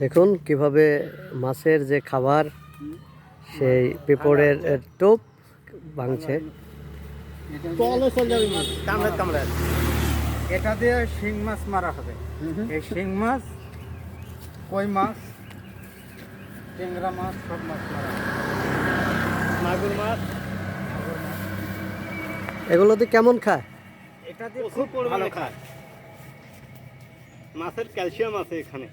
দেখুন কীভাবে মাছের যে খাবার সেই পেপড়ের এ, টোপ ভাঙছে। এটা দিয়ে শিং মাছ মারা হবে। এই শিং মাছ কই মাছ টেংরা মাছ সব মাছ মারা মাগুর মাছ। এগুলোতে কেমন খায়? এটা দিয়ে খুব ভালো খায়। মাছের ক্যালসিয়াম আছে এখানে।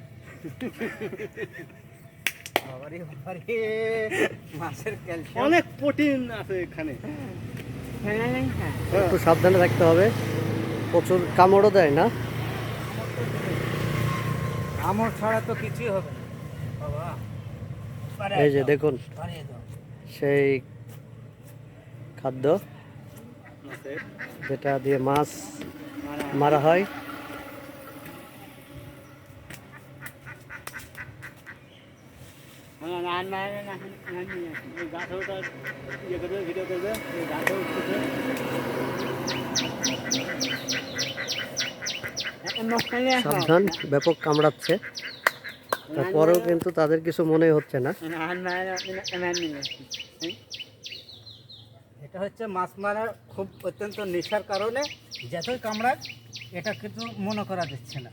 অনেক প্রোটিন আছে এখানে। একটু সাবধানে থাকতে হবে। প্রচুর কামড়ও দেয় না। আমর ছাড়া তো কিছুই হবে না। বাবা এই যে দেখুন সেই খাদ্য মাছের। যেটা দিয়ে মাছ মারা হয় হ্যাঁ না না না না এই গাছটা ইয়ে করবে ভিডিও করবে সাবধান ব্যাপক কামড়াচ্ছে তারপরেও কিন্তু তাদের কিছু মনে হচ্ছে না এটা হচ্ছে মাছ মারার খুব অত্যন্ত নেশার কারণে যতই কামড়ায় এটা কিন্তু মনে করা দিচ্ছে না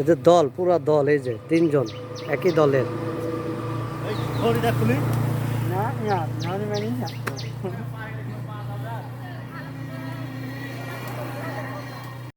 এদের দল পুরা দল এই যে তিনজন একই দলের। না না না।